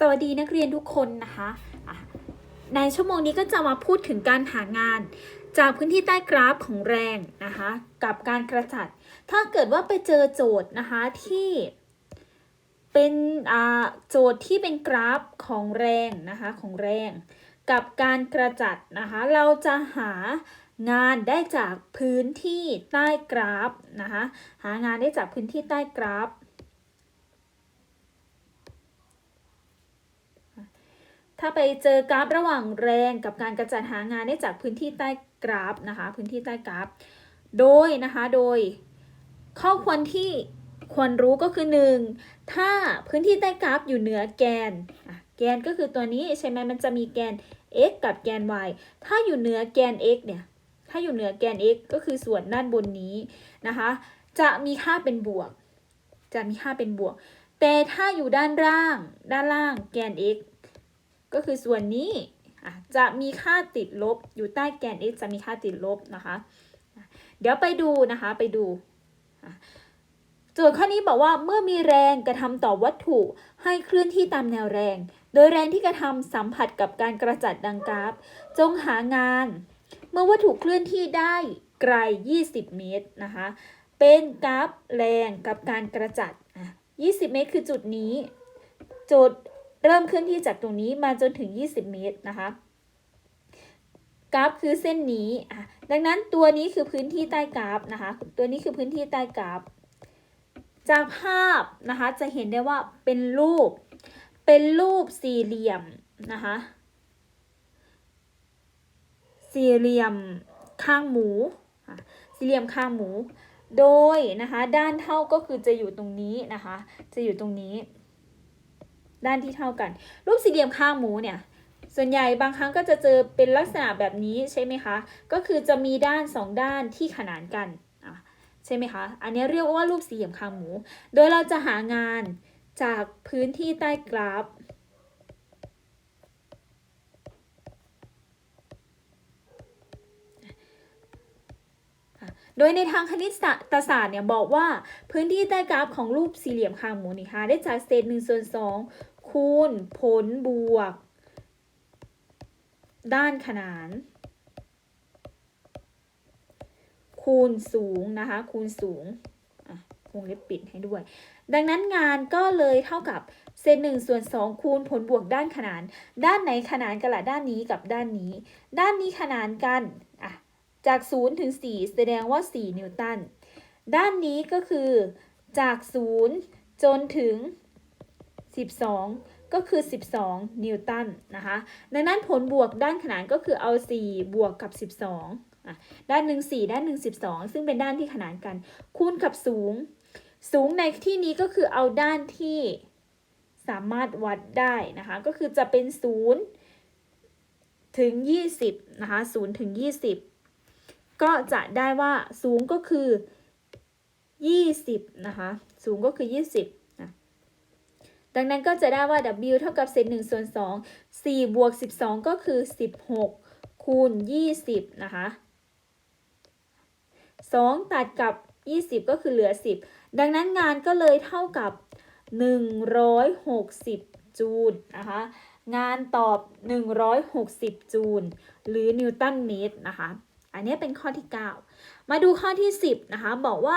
สวัสดีนักเรียนทุกคนนะคะในชั่วโมงนี้ก็จะมาพูดถึงการหางาน จากพื้นที่ใต้กราฟของแรงนะคะ กับการกระจัด ถ้าเกิดว่าไปเจอโจทย์นะคะที่เป็นอ่าโจทย์ที่เป็นกราฟของแรงนะคะของแรง กับการกระจัดนะคะเราจะหางานได้จากพื้นที่ใต้กราฟนะคะหางานได้จากพื้นที่ใต้กราฟ ถ้าไปเจอกราฟระหว่างแรงกับการกระจัดหางานได้จากพื้นที่ใต้กราฟนะคะ พื้นที่ใต้กราฟ โดยนะคะโดย ข้อควรที่ควรรู้ก็คือ 1. ถ้าพื้นที่ใต้กราฟอยู่เหนือแกน แกนก็คือตัวนี้ใช่ไหมมันจะมีแกน x กับแกน y ถ้าอยู่เหนือแกน x เนี่ย ถ้าอยู่เหนือแกน x ก็คือส่วนด้านบนนี้นะคะ จะมีค่าเป็นบวก จะมีค่าเป็นบวก แต่ถ้าอยู่ด้านล่าง ด้านล่างแกน x ก็คือส่วนนี้จะมีค่าติดลบอยู่ใต้แกน x จะมีค่าติดลบนะคะ เดี๋ยวไปดูนะคะไปดูอะโจทย์ข้อนี้บอกว่าเมื่อมีแรงกระทำต่อวัตถุให้เคลื่อนที่ตามแนวแรง โดยแรงที่กระทำสัมผัสกับการกระจัดดังกราฟ จงหางาน เมื่อวัตถุเคลื่อนที่ได้ไกล 20 เมตรนะคะ เป็นกราฟแรงกับการกระจัด 20 เมตรคือจุดนี้ โจทย์ เริ่มเคลื่อนที่จากตรงนี้มาจนถึง 20 เมตรนะคะกราฟคือเส้นนี้อะดังนั้นตัวนี้คือพื้นที่ใต้กราฟนะคะ ตัวนี้คือพื้นที่ใต้กราฟ จากภาพนะคะ จะเห็นได้ว่าเป็นรูป เป็นรูปสี่เหลี่ยมนะคะ สี่เหลี่ยมข้างหมู สี่เหลี่ยมข้างหมู โดยนะคะ ด้านเท่าก็คือจะอยู่ตรงนี้นะคะ จะอยู่ตรงนี้ ด้านที่เท่ากัน รูปสี่เหลี่ยมข้างหมูเนี่ยส่วนใหญ่บางครั้งก็จะเจอเป็นลักษณะแบบนี้ใช่ไหมคะ ก็คือจะมีด้านสองด้านที่ขนานกันใช่ไหมคะ อันนี้เรียกว่ารูปสี่เหลี่ยมข้างหมู โดยเราจะหางานจากพื้นที่ใต้กราฟ โดยในทางคณิตศาสตร์เนี่ยบอกว่าพื้นที่ใต้กราฟของรูปสี่เหลี่ยมคางหมูนี่ค่ะได้จากเศษหนึ่งส่วนสองคูณผลบวก ด้านขนาน คูณสูงนะคะ คูณสูงวงเล็บปิดให้ด้วย ดังนั้นงานก็เลยเท่ากับเศษหนึ่งส่วนสองคูณผลบวกด้านขนาน ด้านไหนขนานกันละด้านนี้กับด้านนี้ ด้านนี้ขนานกัน จาก 0 ถึง 4 แสดงว่า 4 นิวตัน ด้านนี้ก็คือจาก 0 จนถึง 12 ก็คือ 12 นิวตันนะคะ ดังนั้นผลบวกด้านขนานก็คือเอา 4 บวกกับ 12อะด้านหนึ่ง4 ด้านหนึ่ง12 ซึ่งเป็นด้านที่ขนานกัน คูณกับสูง สูงในที่นี้ก็คือเอาด้านที่สามารถวัดได้นะคะ ก็คือจะเป็น 0 ถึง 20 นะคะ0ถึง 20 ก็จะได้ว่าสูงก็คือ 20 นะคะ สูงก็คือ 20นะดังนั้นก็จะได้ว่า W เท่ากับเศษ1ส่วน2 4บวก12 ก็คือ 16 คูณ 20 นะคะ 2 ตัดกับ 20 ก็คือเหลือ 10 ดังนั้นงานก็เลยเท่ากับ 160 จูลนะคะ งานตอบ 160 จูล หรือนิวตันเมตรนะคะ อันนี้เป็นข้อที่ 9 มาดูข้อที่ 10 นะคะ บอกว่า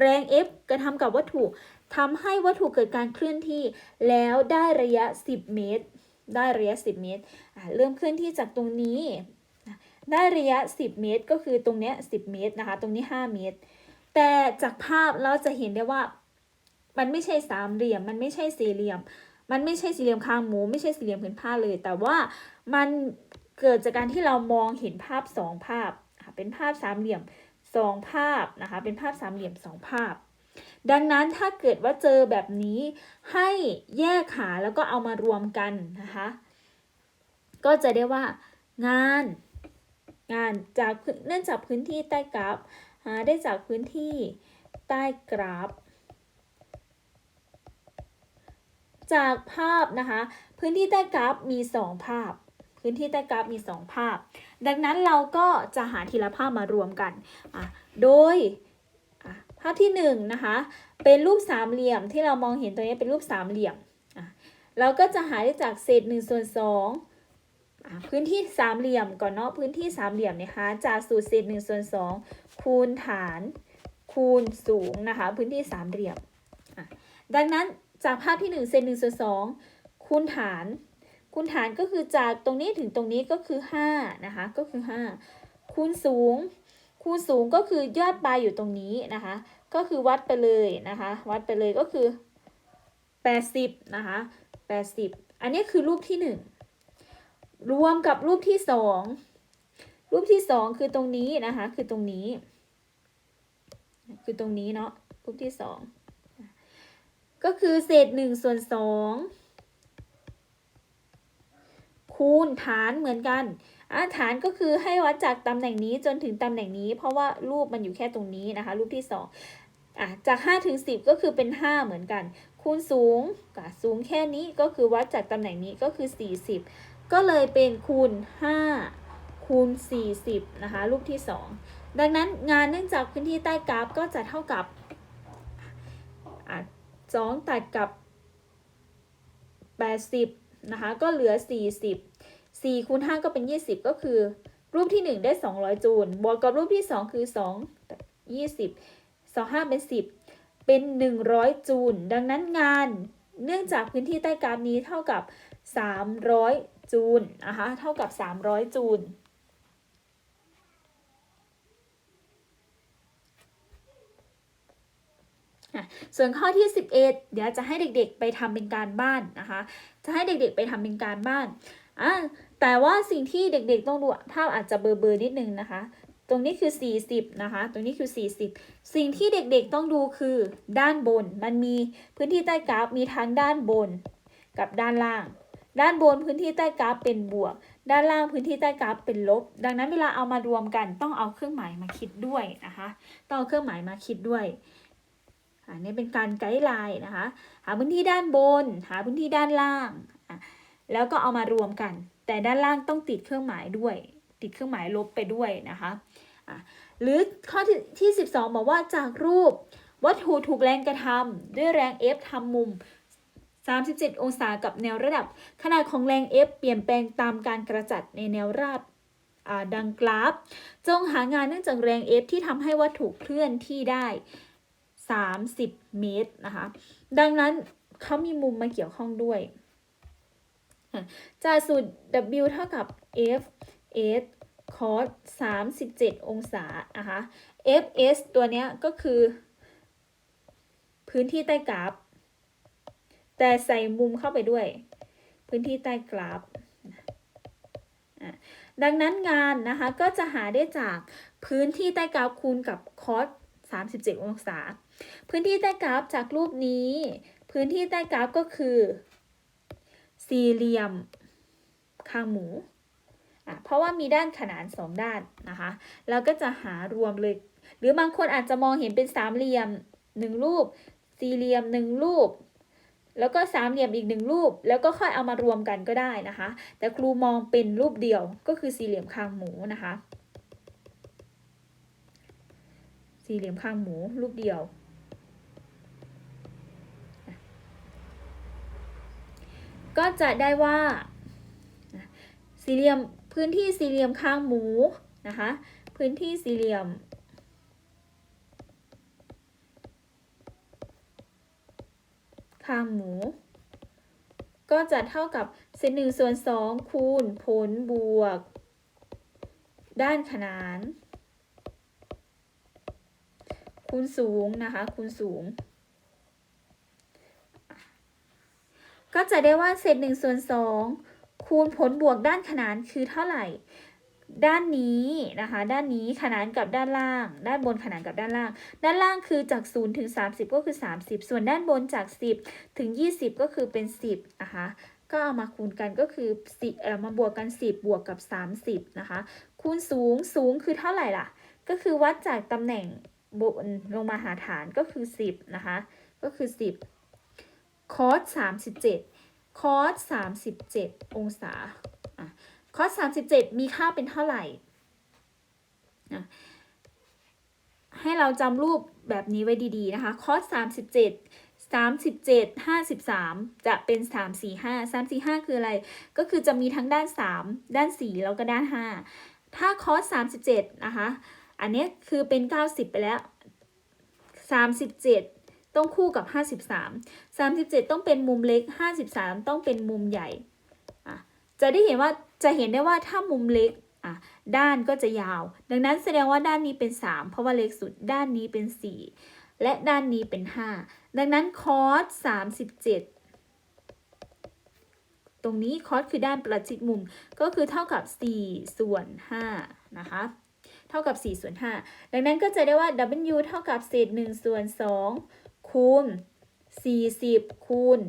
แรง F กระทำกับวัตถุทำให้วัตถุเกิดการเคลื่อนที่แล้วได้ระยะ 10 เมตร ได้ระยะ 10 เมตร เริ่มเคลื่อนที่จากตรงนี้ ได้ระยะ 10 เมตร ก็คือตรงเนี้ย10 เมตรนะคะ ตรงนี้ 5 เมตร แต่จากภาพเราจะเห็นได้ว่ามันไม่ใช่สามเหลี่ยม มันไม่ใช่สี่เหลี่ยม มันไม่ใช่สี่เหลี่ยมคางหมู ไม่ใช่สี่เหลี่ยมผืนผ้าเลย แต่ว่ามัน เกิดจากการที่เรามองเห็นภาพสองภาพอะเป็นภาพสามเหลี่ยมสองภาพนะคะ เป็นภาพสามเหลี่ยมสองภาพ ดังนั้นถ้าเกิดว่าเจอแบบนี้ให้แยกหาแล้วก็เอามารวมกันนะคะ ก็จะได้ว่า งาน งานจากเนื่องจากพื้นที่ใต้กราฟหาได้จากพื้นที่ใต้กราฟ จากภาพนะคะ พื้นที่ใต้กราฟมี 2 ภาพ พื้นที่ใต้กราฟมี 2 ภาพ ดังนั้นเราก็จะหาทีละภาพมารวมกันอะโดยอะภาพที่1นงนะคะเป็นรูปสามเหลี่ยมที่เรามองเห็นตัวนี้เป็นรูปสามเหลี่ยมอะเราก็จะหาได้จากเศษ1ส่วน2อะพื้นที่สามเหลี่ยมก่อนเนาะพื้นที่สามเหลี่ยมเนี่ยหาจากสูตรเศษ1ส่วน2คูณฐานคูณสูงนะคะพื้นที่สามเหลี่ยมอะดังนั้นจากภาพที่1เศษ1ส่วน2คูณฐาน คูณฐานก็คือจากตรงนี้ถึงตรงนี้ก็คือ5นะคะก็คือ 5 คูณสูง คูณสูงก็คือยอดปลายอยู่ตรงนี้นะคะ ก็คือวัดไปเลยนะคะ วัดไปเลยก็คือ 80นะคะ80 อันนี้คือรูปที่ 1 รวมกับรูปที่ 2 รูปที่ 2 คือตรงนี้นะคะ คือตรงนี้ คือตรงนี้เนาะรูปที่ 2 ก็คือเศษ1ส่วน2 คูณฐานเหมือนกันอะฐานก็คือให้วัดจากตำแหน่งนี้จนถึงตำแหน่งนี้ เพราะว่ารูปมันอยู่แค่ตรงนี้นะคะ รูปที่2อะจาก5ถึง10 ก็คือเป็น 5 เหมือนกัน คูณสูงกับสูงแค่นี้ก็คือวัดจากตำแหน่งนี้ก็คือ 40 ก็เลยเป็นคูณ 5 คูณ 40 นะคะ รูปที่ 2 ดังนั้นงานเนื่องจากพื้นที่ใต้กราฟก็จะเท่ากับอะ2ตัดกับ 80 นะคะ ก็เหลือ 40 4คูณ5ก็เป็น 20 ก็คือ รูปที่ 1 ได้ 200 จูล บวกกับรูปที่ 2 คือ 2 20 2 5 เป็น 10 เป็น 100 จูล ดังนั้นงานเนื่องจากพื้นที่ใต้กราฟนี้เท่ากับ 300 จูลนะคะเท่ากับ 300 จูลส่วนข้อที่ 11 เดี๋ยวจะให้เด็กๆไปทำเป็นการบ้านนะคะ จะให้เด็กๆไปทำเป็นการบ้าน อะแต่ว่าสิ่งที่เด็กๆต้องดูภาพอาจจะเบลอๆนิดนึงนะคะ ตรงนี้คือ 40 นะคะ ตรงนี้คือ 40 สิ่งที่เด็กๆต้องดูคือด้านบน มันมีพื้นที่ใต้กราฟมีทั้งด้านบนกับด้านล่าง ด้านบนพื้นที่ใต้กราฟเป็นบวก ด้านล่างพื้นที่ใต้กราฟเป็นลบ ดังนั้นเวลาเอามารวมกันต้องเอาเครื่องหมายมาคิดด้วยนะคะ ต้องเอาเครื่องหมายมาคิดด้วยอันนี้เป็นการไกด์ไลน์นะคะ หาพื้นที่ด้านบน หาพื้นที่ด้านล่างอ แล้วก็เอามารวมกัน แต่ด้านล่างต้องติดเครื่องหมายด้วย ติดเครื่องหมายลบไปด้วยนะคะะหรือข้อที่ที่ 12 บอกว่าจากรูปวัตถุถูกแรงกระทำด้วยแรง F ทำมุม 37 องศากับแนวระดับ ขนาดของแรง F เปลี่ยนแปลงตามการกระจัดในแนวราบดังกราฟ จงหางานเนื่องจากแรง F ที่ทำให้วัตถุเคลื่อนที่ได้ 30 เมตรนะคะ ดังนั้นเขามีมุมมาเกี่ยวข้องด้วย จากสูตร W เท่ากับ F S cos 37 องศานะคะ F S ตัวเนี้ยก็คือ พื้นที่ใต้กราฟ แต่ใส่มุมเข้าไปด้วย พื้นที่ใต้กราฟ ดังนั้นงานนะคะก็จะหาได้จากพื้นที่ใต้กราฟคูณกับ cos 37 องศา พื้นที่ใต้กราฟจากรูปนี้ พื้นที่ใต้กราฟก็คือ สี่เหลี่ยมคางหมูอะเพราะว่ามีด้านขนานสองด้านนะคะแล้วก็จะหารวมเลย หรือบางคนอาจจะมองเห็นเป็นสามเหลี่ยมหนึ่งรูป สี่เหลี่ยมหนึ่งรูป แล้วก็สามเหลี่ยมอีกหนึ่งรูป แล้วก็ค่อยเอามารวมกันก็ได้นะคะ แต่ครูมองเป็นรูปเดียวก็คือสี่เหลี่ยมคางหมูนะคะ สี่เหลี่ยมคางหมูรูปเดียว ก็จะได้ว่าสี่เหลี่ยมพื้นที่สี่เหลี่ยมข้างหมูนะคะพื้นที่สี่เหลี่ยม ข้างหมู ก็จะเท่ากับเศษหนึ่งส่วนสองคูณผลบวก ด้านขนาน คูณสูงนะคะคูณสูง ก็จะได้ว่าเศษหนึ่งส่วนสองคูณผลบวกด้านขนานคือเท่าไหร่ ด้านนี้นะคะ ด้านนี้ขนานกับด้านล่าง ด้านบนขนานกับด้านล่าง ด้านล่างคือจาก 0 ถึง 30 ก็คือ 30 ส่วนด้านบนจาก 10 ถึง 20 ก็คือเป็น 10นะคะก็เอามาคูณกันก็คือ10เอ่อมาบวกกัน 10 บวกกับ 30 นะคะ คูณสูงสูงคือเท่าไหร่ล่ะ ก็คือวัดจากตำแหน่งบนลงมาหาฐานก็คือ 10 นะคะ ก็คือ 10 คอส37 คอส37 องศาอะคอส37 มีค่าเป็นเท่าไหร่อะให้เราจำรูปแบบนี้ไว้ดีๆ นะคะคอส37 37 53 จะเป็น 345 345 คืออะไร ก็คือจะมีทั้งด้าน 3 ด้าน 4 แล้วก็ด้าน 5 ถ้าคอส37 นะคะ อันนี้คือเป็น 90 ไปแล้ว 37 ต้องคู่กับ 53 37 ต้องเป็นมุมเล็ก 53 ต้องเป็นมุมใหญ่อะจะได้เห็นว่าจะเห็นได้ว่าถ้ามุมเล็กอะด้านก็จะยาว ดังนั้นแสดงว่าด้านนี้เป็น 3 เพราะว่าเล็กสุด ด้านนี้เป็น 4 และด้านนี้เป็น 5 ดังนั้นคอส37 ตรงนี้คอสคือด้านประชิดมุม ก็คือเท่ากับ 4 ส่วน 5 นะคะ เท่ากับ 4 ส่วน 5 ดังนั้นก็จะได้ว่า W เท่ากับเศษ1ส่วน2 คูณ 40 คูณ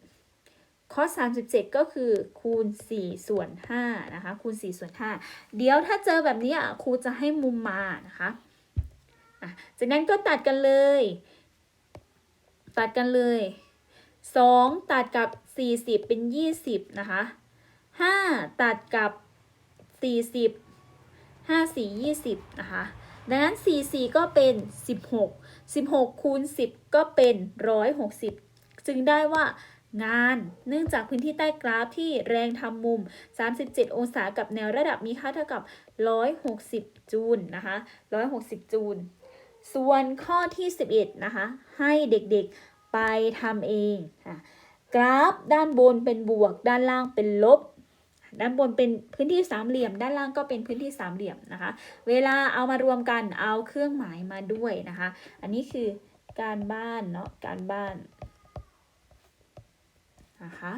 10คอส37 ก็คือคูณ 4 ส่วน5นะคะ คูณ 4 ส่วน 5 เดี๋ยวถ้าเจอแบบนี้อะครูจะให้มุมมานะคะะจากนั้นก็ตัดกันเลย ตัดกันเลย 2 ตัดกับ 40 เป็น 20 นะคะ 5 ตัดกับ 40 5 4 20 นะคะ ดังนั้น 4 4 ก็เป็น 16 16 คูณ 10 ก็เป็น 160 จึงได้ว่างานเนื่องจากพื้นที่ใต้กราฟที่แรงทำมุม 37 องศากับแนวระดับมีค่าเท่ากับ 160 จูลนะคะ 160 จูล ส่วนข้อที่ 11 นะคะ ให้เด็กๆไปทำเอง กราฟด้านบนเป็นบวก ด้านล่างเป็นลบ ด้านบนเป็นพื้นที่สามเหลี่ยม ด้านล่างก็เป็นพื้นที่สามเหลี่ยมนะคะ เวลาเอามารวมกันเอาเครื่องหมายมาด้วยนะคะ อันนี้คือการบ้านเนาะการบ้านนะคะ